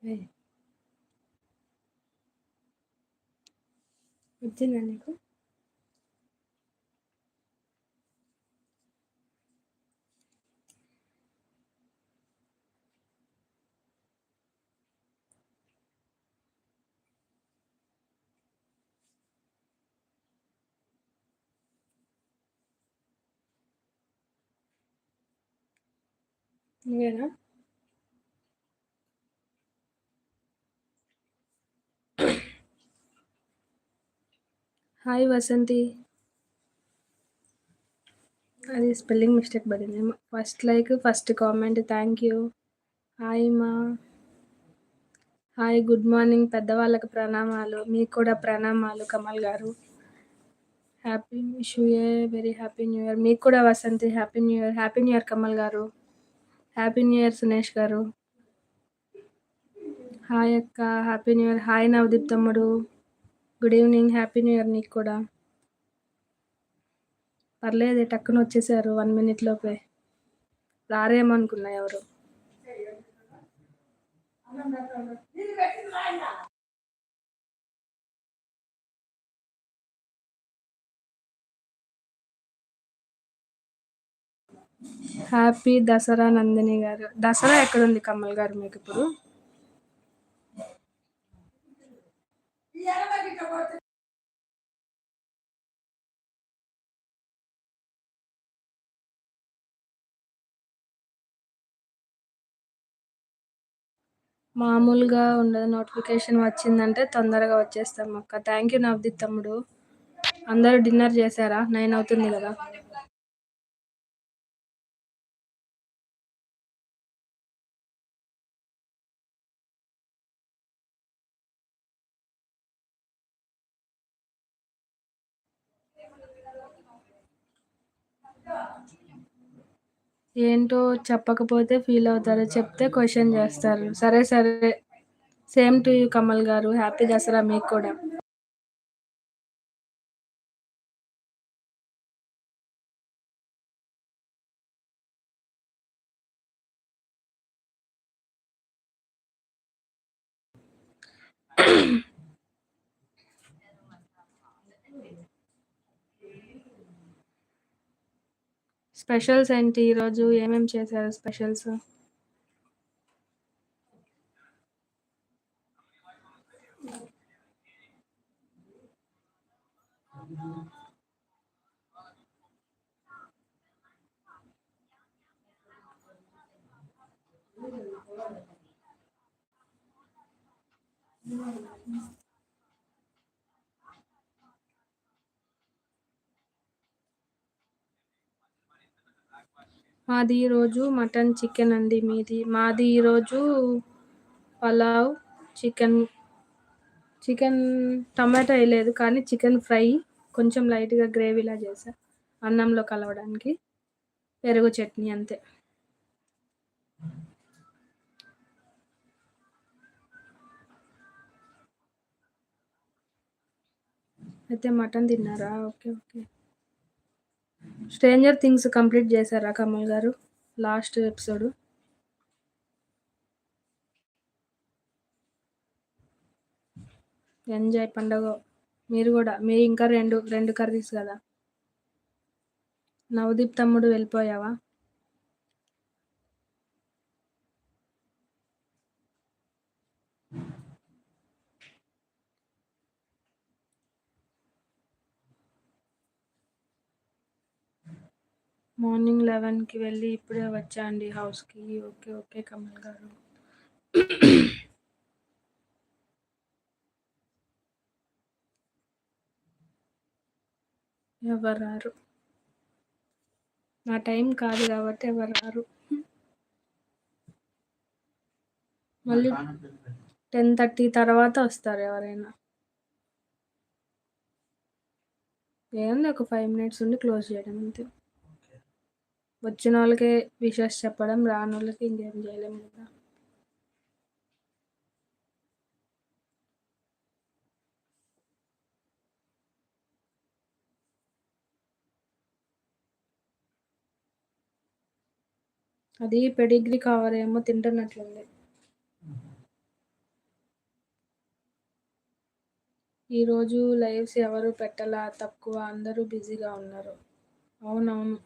왜? 문제는 아니고? 뭐야? Hi Vasanthi. అది spelling mistake పడింది first like, first comment thank you. Hi మా. Hi good morning పెద్దవాళ్ళకి ప్రణామాలు. మీకు కూడా ప్రణామాలు కమల్ గారు. Happy new year very happy new year. మీకు కూడా Vasanthi happy new year. Happy new year Kamal గారు. హ్యాపీ న్యూ ఇయర్ సునేష్ గారు. హాయ్ అక్క happy new year. Hi Navdeep తమ్ముడు. Good evening happy new year నీకు కూడా. పర్లేదు టక్కున వచ్చేసారు వన్ మినిట్ లోపే. రారేమో అనుకున్నా ఎవరు. హ్యాపీ దసరా నందిని గారు. దసరా ఎక్కడుంది కమల్ గారు మీకు ఇప్పుడు? మామూలుగా ఉండదు నోటిఫికేషన్ వచ్చిందంటే తొందరగా వచ్చేస్తాం అక్క. థ్యాంక్ యూ నవదీప్ తమ్ముడు. అందరూ డిన్నర్ చేశారా? నైన్ అవుతుంది కదా. ఏంటో చెప్పకపోతే ఫీల్ అవుతారు. చెప్తే క్వశ్చన్ చేస్తారు. సరే సరే. సేమ్ టు యూ కమల్ గారు. హ్యాపీ దసరా మీకు కూడా. స్పెషల్స్ ఏంటి ఈరోజు? ఏమేమి చేశారు స్పెషల్స్? మాది ఈరోజు మటన్ చికెన్ అండి. మీది? మాది ఈరోజు పలావ్ చికెన్ చికెన్ టమాటా వేయలేదు కానీ చికెన్ ఫ్రై కొంచెం లైట్‌గా గ్రేవీలా చేసా అన్నంలో కలవడానికి. పెరుగు చట్నీ అంతే. అయితే మటన్ తిన్నారా? Okay. Okay. 'Stranger things' complete చేశారా కమల్ గారు? Last episode. ఎంజాయ్ పండగ. మీరు కూడా. మీరు ఇంకా రెండు రెండు కర్రీస్ కదా. నవదీప్ తమ్ముడు వెళ్ళిపోయావా? మార్నింగ్ 11కి వెళ్ళి ఇప్పుడే వచ్చా అండి హౌస్‌కి. ఓకే. ఓకే కమల్ గారు. ఎవరు రారు. నా టైం కాదు కాబట్టి ఎవరు రారు. మళ్ళీ 10:30 తర్వాత వస్తారు ఎవరైనా. ఏముంది ఒక ఫైవ్ మినిట్స్ ఉండి క్లోజ్ చేయడం అంతే. వచ్చిన వాళ్ళకే విషెస్ చెప్పడం రాని వాళ్ళకి ఇంకేం చేయలేము కదా. అది పెడిగ్రీ కవర్ ఏమో తింటున్నట్లుంది ఈరోజు లైవ్స్ ఎవరు పెట్టాలా? తక్కువ అందరూ బిజీగా ఉన్నారు. అవునవును.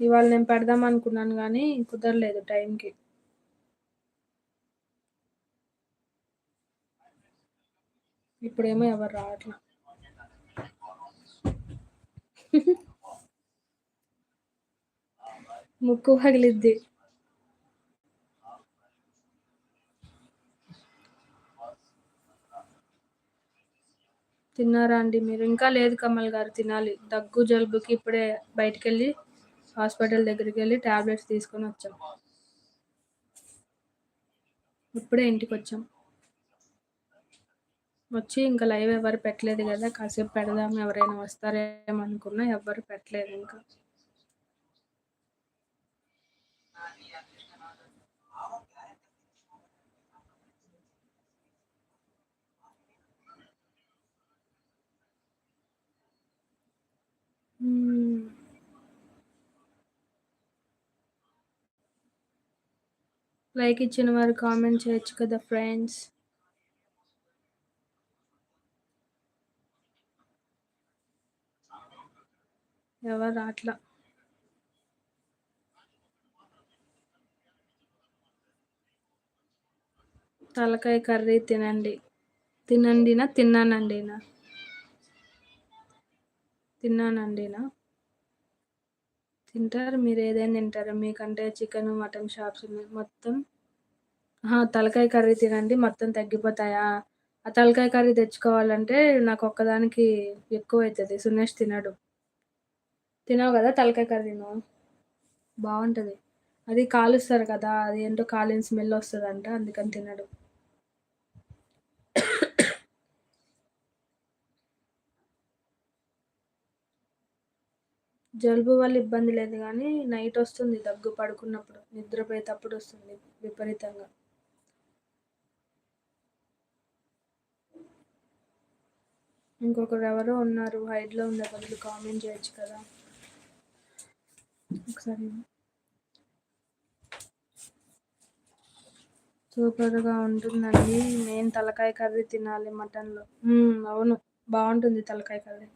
ఇవాళ నేను పెడదాం అనుకున్నాను కానీ కుదరలేదు టైంకి. ఇప్పుడేమో ఎవరు రావట్లా. ముక్కు పగిలిద్ది. తిన్నారా అండి మీరు? ఇంకా లేదు కమల్ గారు తినాలి. దగ్గు జలుబుకి ఇప్పుడే బయటికి వెళ్ళి హాస్పిటల్ దగ్గరికి వెళ్ళి ట్యాబ్లెట్స్ తీసుకొని వచ్చాం. ఇప్పుడే ఇంటికి వచ్చాం. వచ్చి ఇంకా లైవ్ ఎవరు పెట్టలేదు కదా కాసేపు పెడదాం ఎవరైనా వస్తారేమో అనుకున్నా ఎవరు పెట్టలేదు ఇంకా. లైక్ ఇచ్చిన వారు కామెంట్ చేయొచ్చు కదా ఫ్రెండ్స్. ఎవరు అట్లా తలకాయ కర్రీ తినండి. తినండినా తిన్నానండినా? తిన్నానండినా? తింటారు? మీరు ఏదైనా తింటారు? మీకంటే చికెన్ మటన్ షాప్స్ ఉన్నాయి. మొత్తం తలకాయ కర్రీ తినండి. మొత్తం తగ్గిపోతాయా? ఆ తలకాయ కర్రీ తెచ్చుకోవాలంటే నాకు ఒక్కదానికి ఎక్కువ అవుతుంది. సునేష్ తినడు. తినవు కదా తలకాయ కర్రీ నువ్వు? బాగుంటుంది. అది కాలుస్తారు కదా. అది ఏంటో కాలిన స్మెల్ వస్తుందంట. అందుకని తినడు. జలుబు వల్ల ఇబ్బంది లేదు కానీ నైట్ వస్తుంది దగ్గు పడుకున్నప్పుడు నిద్రపోయేటప్పుడు వస్తుంది విపరీతంగా. ఇంకొకరు ఎవరో ఉన్నారు హైడ్లో ఉండే బదులు కామెంట్ చేయొచ్చు కదా. ఒకసారి. సూపర్గా ఉంటుందండి. నేను తలకాయ కర్రీ తినాలి మటన్లో. అవును బాగుంటుంది తలకాయ కర్రీ.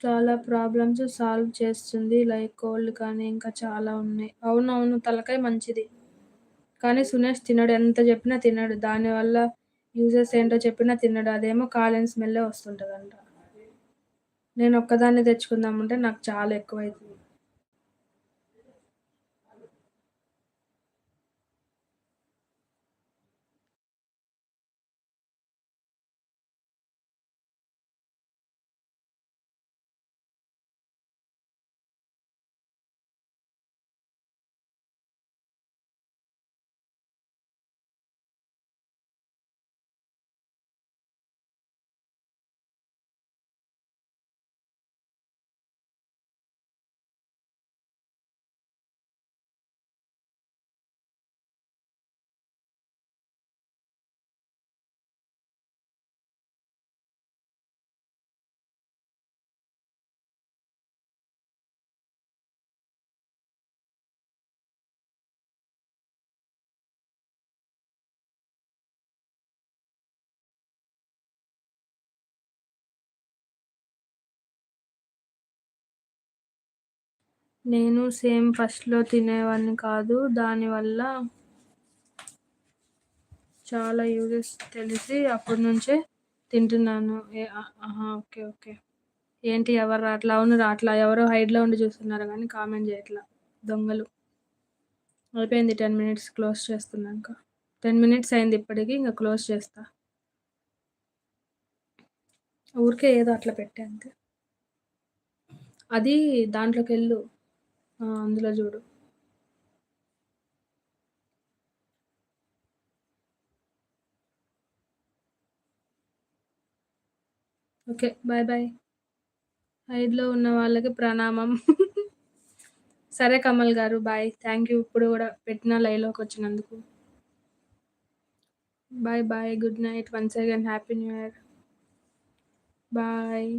చాలా ప్రాబ్లమ్స్ సాల్వ్ చేస్తుంది. లైక్ కోల్డ్ కానీ ఇంకా చాలా ఉన్నాయి. అవునవును తలకాయ మంచిది. కానీ సునేష్ తినడు. ఎంత చెప్పినా తినడు. దానివల్ల యూజెస్ ఏంటో చెప్పినా తినడు. అదేమో కాలేని స్మెల్లే వస్తుంటుందంట. నేను ఒక్కదాన్ని తెచ్చుకుందామంటే నాకు చాలా ఎక్కువ నేను సేమ్ ఫస్ట్‌లో తినేవాడిని కాదు. దానివల్ల చాలా యూజెస్ తెలిసి అప్పటి నుంచే తింటున్నాను. ఓకే. ఓకే. ఏంటి ఎవరు రాట్లా? అవును రాట్లా. ఎవరో హైడ్‌లో ఉండి చూస్తున్నారు కానీ కామెంట్ చేయట్లా. దొంగలు. అయిపోయింది టెన్ మినిట్స్ క్లోజ్ చేస్తున్నాక టెన్ మినిట్స్ అయింది ఇప్పటికీ ఇంకా క్లోజ్ చేస్తా. ఊరికే ఏదో అట్లా పెట్టే అంతే. అది దాంట్లోకెళ్ళు. అందులో చూడు. Okay bye bye. ఐదులో ఉన్న వాళ్ళకి ప్రణామం. సరే కమల్ గారు బాయ్. థ్యాంక్ యూ ఇప్పుడు కూడా పెట్టిన లైవ్లోకి వచ్చినందుకు. Bye bye good night once again happy new year. Bye.